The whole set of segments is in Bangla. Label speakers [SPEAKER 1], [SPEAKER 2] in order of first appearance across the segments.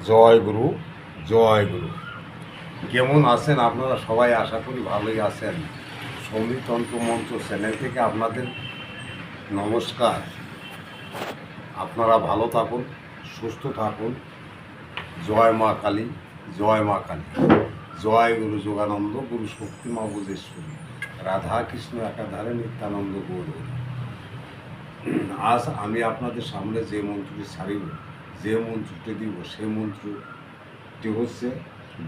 [SPEAKER 1] জয় গুরু জয় গুরু। কেমন আছেন আপনারা? সবাই আশা করি ভালোই আছেন। সৌমিতন্ত্র মন্ত্র চ্যানেল থেকে আপনাদের নমস্কার। আপনারা ভালো থাকুন, সুস্থ থাকুন। জয় মা কালী, জয় মা কালী। জয় গুরু যোগানন্দ, গুরু শক্তি মা বুজেশ্বরী রাধা কৃষ্ণ একাধারে নিত্যানন্দ গৌর। আজ আমি আপনাদের সামনে যে মন্ত্রটি ছাড়িব যে মন্ত্রটি দিব, সে মন্ত্রটি হচ্ছে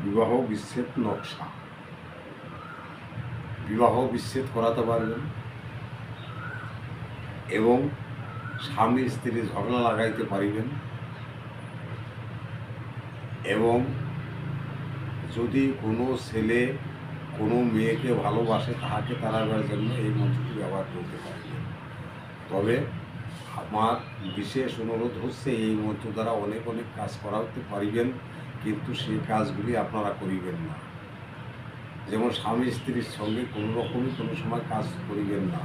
[SPEAKER 1] বিবাহ বিচ্ছেদ নকশা। বিবাহ বিচ্ছেদ করাতে পারবেন এবং স্বামী স্ত্রী ঝগড়া লাগাইতে পারিবেন এবং যদি কোনো ছেলে কোনো মেয়েকে ভালোবাসে, তাহাকে তাড়াবার জন্য এই মন্ত্রটি ব্যবহার করতে পারবেন। তবে আমার বিশেষ অনুরোধ হচ্ছে এই মন্ত্র দ্বারা অনেক অনেক কাজ করাতে পারিবেন, কিন্তু সেই কাজগুলি আপনারা করিবেন না। যেমন স্বামী স্ত্রীর সঙ্গে কোনো রকমই কোনো সময় কাজ করিবেন না।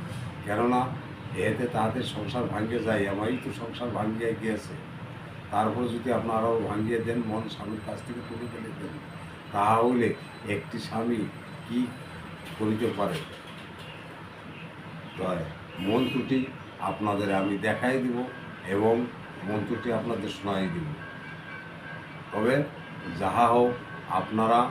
[SPEAKER 1] কেননা এতে তাদের সংসার ভাঙ্গে যায়, আমারই তো সংসার ভাঙ্গিয়ে গিয়েছে। তারপরে যদি আপনারাও ভাঙ্গিয়ে দেন, মন স্বামীর কাছ থেকে তুলে ফেলে দেন, তাহলে একটি স্বামী কি করিতে পারে? তাই মন্ত্রটি আপনাদের আমি দেখাই দিব এবং মন্ত্রটি আপনাদের শোনাই দিব। তবে যাহা হোক, আপনারা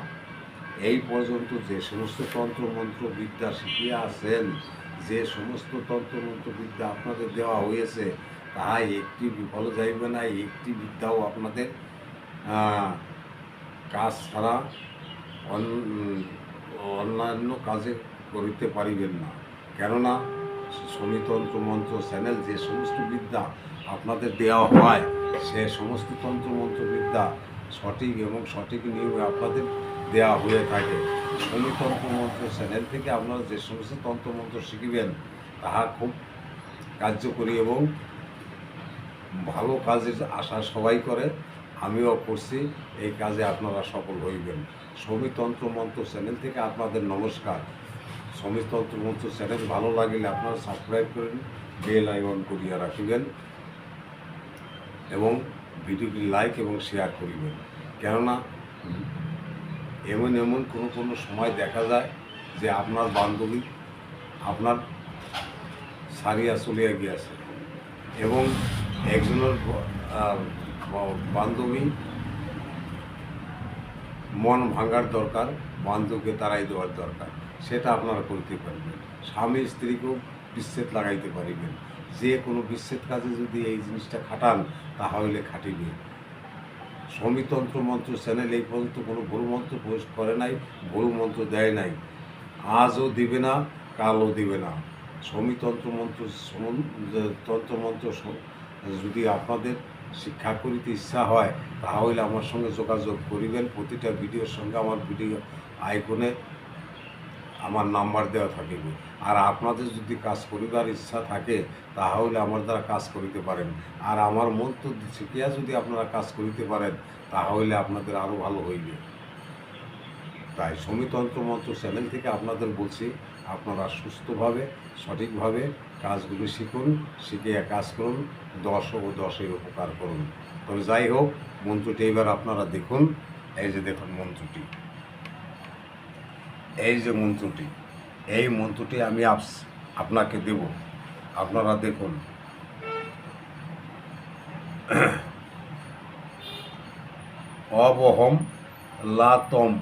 [SPEAKER 1] এই পর্যন্ত যে সমস্ত তন্ত্রমন্ত্র বিদ্যা শিখিয়ে আছেন, যে সমস্ত তন্ত্রমন্ত্র বিদ্যা আপনাদের দেওয়া হয়েছে, তাহা একটি বিফল যাইবে না, একটি বিদ্যাও আপনাদের কাজ ছাড়া অন- অন্যান্য কাজে করিতে পারিবেন না। কেননা শনিতন্ত্র মন্ত্র চ্যানেল যে সমস্ত বিদ্যা আপনাদের দেওয়া হয়, সে সমস্ত তন্ত্র মন্ত্র বিদ্যা সঠিক এবং সঠিক নিয়মে আপনাদের দেওয়া হয়ে থাকে। শনিতন্ত্র মন্ত্র চ্যানেল থেকে আপনারা যে সমস্ত তন্ত্রমন্ত্র শিখিবেন, তাহা খুব কার্যকরী এবং ভালো কাজের আশা সবাই করে। আমিও করছি, এই কাজে আপনারা সফল হইবেন। সমিতন্ত্র মন্ত্র চ্যানেল থেকে আপনাদের নমস্কার। সমিতন্ত্র মন্ত্র চ্যানেল ভালো লাগলে আপনারা সাবস্ক্রাইব করেন বেল আইকন করিয়া রাখিবেন এবং ভিডিওটি লাইক এবং শেয়ার করিবেন। কেননা এমন এমন কোনো কোনো সময় দেখা যায় যে আপনার বান্ধবী আপনার সারিয়া চলিয়া গিয়াছে এবং একজনের বান্ধবী মন ভাঙার দরকার, বান্ধবকে তারাই দেওয়ার দরকার। সেটা আপনারা করতে পারবেন। স্বামী স্ত্রীকেও বিচ্ছেদ লাগাইতে পারিবেন। যে কোনো বিচ্ছেদ কাজে যদি এই জিনিসটা খাটান, তাহলে খাটিবে। সমিতন্ত্র মন্ত্র চ্যানেল এই পর্যন্ত কোনো ভুল মন্ত্র পোস্ট করে নাই, ভুল মন্ত্র দেয় নাই। আজও দিবে না, কালও দিবে না। সমিতন্ত্র মন্ত্র তন্ত্রমন্ত্র স- যদি আপনাদের শিক্ষা করিতে ইচ্ছা হয়, তাহলে আমার সঙ্গে যোগাযোগ করিবেন। প্রতিটা ভিডিওর সঙ্গে আমার ভিডিও আইকনে আমার নাম্বার দেওয়া থাকিবে আর আপনাদের যদি কাজ করিবার ইচ্ছা থাকে, তাহলে আমার দ্বারা কাজ করিতে পারেন। আর আমার মন্ত্র শিখিয়া যদি আপনারা কাজ করিতে পারেন, তাহলে আপনাদের আরও ভালো হইবে। তাই সমিতন্ত্র মন্ত্র চ্যানেল থেকে আপনাদের বলছি, আপনারা সুস্থভাবে, সঠিকভাবে কাজগুলো শিখুন শিখে কাজ করুন, দশ ও দশে উপকার করুন। তবে যাই হোক, মন্ত্রটি এবার আপনারা দেখুন। এই যে দেখুন মন্ত্রটি। এই যে মন্ত্রটি, এই মন্ত্রটি আমি আপ- আপনাকে দেব। আপনারা দেখুন। অবহম লাতম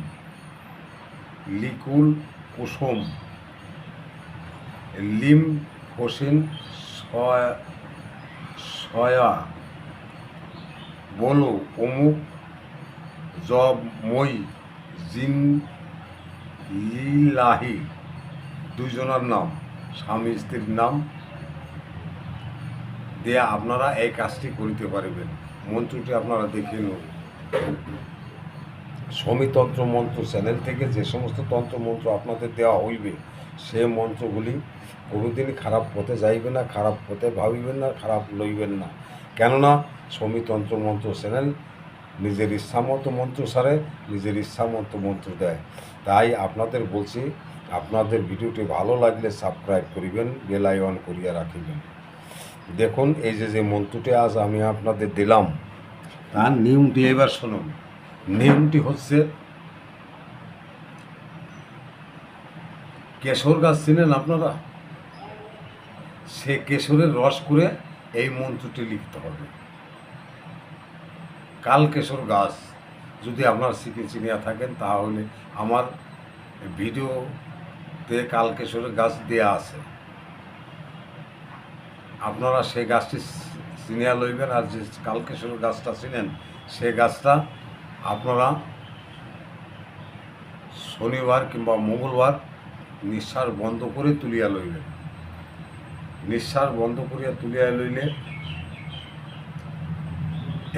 [SPEAKER 1] লিকুল কুসুম লিম হোসেন সয়া বলো অমুক জব মই জিন লিলাহি দুইজনের নাম, স্বামী স্ত্রীর নাম দিয়ে আপনারা এই কাজটি করিতে পারিবেন। মন্ত্রটি আপনারা দেখে নিন। সমিতন্ত্র মন্ত্র চ্যানেল থেকে যে সমস্ত তন্ত্র মন্ত্র আপনাদের দেওয়া হইবে, সে মন্ত্রগুলি কোনোদিনই খারাপ পথে যাইবে না, খারাপ পথে ভাবিবেন না, খারাপ লইবেন না। কেননা সমিতন্ত্র মন্ত্র চ্যানেল নিজের ইচ্ছামতো মন্ত্র সারে, নিজের ইচ্ছামতো মন্ত্র দেয়। তাই আপনাদের বলছি, আপনাদের ভিডিওটি ভালো লাগলে সাবস্ক্রাইব করিবেন, বেল আইকন করিয়া রাখিবেন। দেখুন, এই যে যে মন্ত্রটি আজ আমি আপনাদের দিলাম, তার নিয়মটি এবার শুনুন। নিয়মটি হচ্ছে, কেশর গাছ চিনেন আপনারা? সে কেশরের রস করে এই মন্ত্রটি লিখতে হবে। কাল কেশর গাছ যদি আপনার সিকে চিনিয়া থাকেন, তাহলে আমার ভিডিওতে কাল কেশরের গাছ দেয়া আছে। আপনারা সেই গাছটি চিনিয়া লইবেন আর যে কাল কেশরের গাছটা চিনেন, সেই গাছটা আপনারা শনিবার কিংবা মঙ্গলবার নিঃশ্বাস বন্ধ করে তুলিয়া লইবেন। নিঃশ্বাস বন্ধ করিয়া তুলিয়া লইলে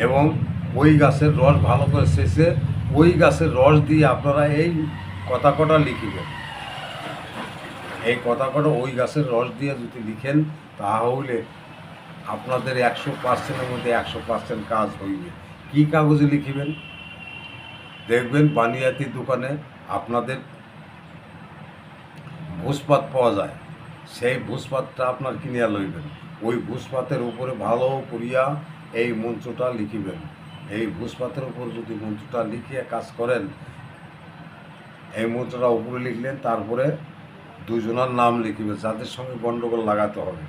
[SPEAKER 1] এবং ওই গাছের রস ভালো করে শেষে ওই গাছের রস দিয়ে আপনারা এই কথা কটা লিখিবেন। এই কথা কটা ওই গাছের রস দিয়ে যদি লিখেন, তাহলে আপনাদের একশো পার্সেন্টের মধ্যে একশো পার্সেন্ট কাজ হইবে। কী কাগজে লিখিবেন? দেখবেন বানিয়াতির দোকানে আপনাদের ভুষপাত পাওয়া যায়। সেই ভুষপাতটা আপনার কিনিয়া লইবেন। ওই ভুষপাতের উপরে ভালো করিয়া এই মন্ত্রটা লিখিবেন। এই ভুষপাতের উপর যদি মন্ত্রটা লিখিয়ে কাজ করেন, এই মন্ত্রটা উপরে লিখলেন, তারপরে দুজনের নাম লিখিবে যাদের সঙ্গে গণ্ডগোল লাগাতে হবে।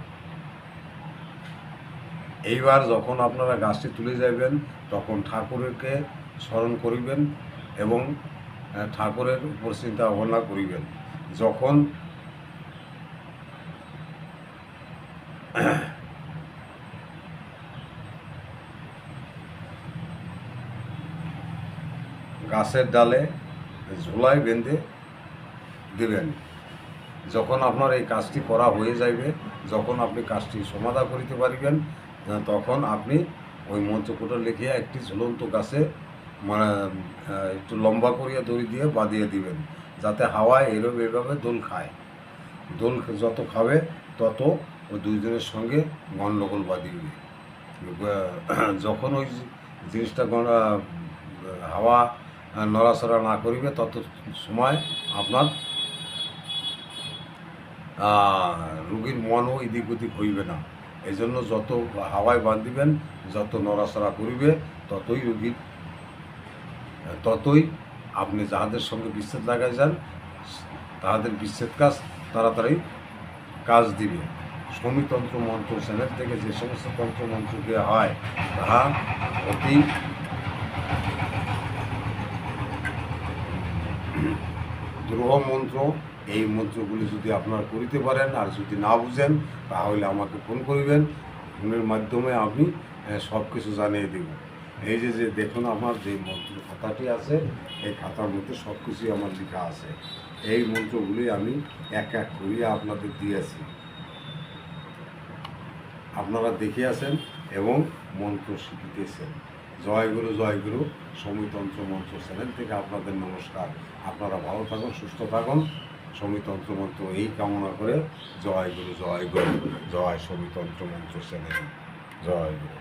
[SPEAKER 1] এইবার যখন আপনারা গাছটি তুলে যাবেন তখন ঠাকুরকে স্মরণ করিবেন এবং ঠাকুরের উপর চিন্তা ভাবনা করিবেন। যখন গাছের ডালে ঝোলায় বেঁধে দিবেন। যখন আপনার এই কাজটি করা হয়ে যাইবে, যখন আপনি কাজটি সমাধা করিতে পারিবেন, তখন আপনি ওই মঞ্চকুটো লিখিয়া একটি ঝুলন্ত গাছে মানে একটু লম্বা করিয়া দড়ি দিয়ে বাঁধিয়ে দিবেন, যাতে হাওয়ায় এরম এভাবে দোল খায়। দোল যত খাবে, তত ওই দুইজনের সঙ্গে গণ্ডগোল বাঁধিবে। যখন ওই জিনিসটা হাওয়া নড়াচড়া না করিবে, তত সময় আপনার রুগীর মনও এদিক ওদিক হইবে না। এই জন্য যত হাওয়ায় বাঁধিবেন, যত নড়াচড়া করিবে, ততই রুগীর, ততই আপনি যাহাদের সঙ্গে বিচ্ছেদ লাগাই যান তাহাদের বিচ্ছেদ কাজ তাড়াতাড়ি কাজ দিবে। সমিতন্ত্র মন্ত্র চ্যানেল থেকে যে সমস্ত তন্ত্র মন্ত্র দেওয়া হয়, তাহা অতি দ্রোহ মন্ত্র, এই মন্ত্রগুলি যদি আপনারা করিতে পারেন আর যদি না বুঝেন, তাহলে আমাকে ফোন করিবেন। ফোনের মাধ্যমে আমি সব কিছু জানিয়ে দেব। এই যে যে দেখুন আমার যে মন্ত্র খাতাটি আছে, এই খাতার মধ্যে সব কিছুই আমার লেখা আছে। এই মন্ত্রগুলি আমি এক এক করিয়া আপনাদের দিয়েছি। আপনারা দেখে আছেন এবং মন্ত্র শিখিতেছেন। জয় গুরু জয় গুরু সমিতন্ত্র মন্ত্র চ্যানেল থেকে আপনাদের নমস্কার। আপনারা ভালো থাকুন, সুস্থ থাকুন। সমিতন্ত্র মন্ত্র এই কামনা করে জয়গুরু জয়গুরু, জয় সমিতন্ত্র মন্ত্র চ্যানেল। জয় গুরু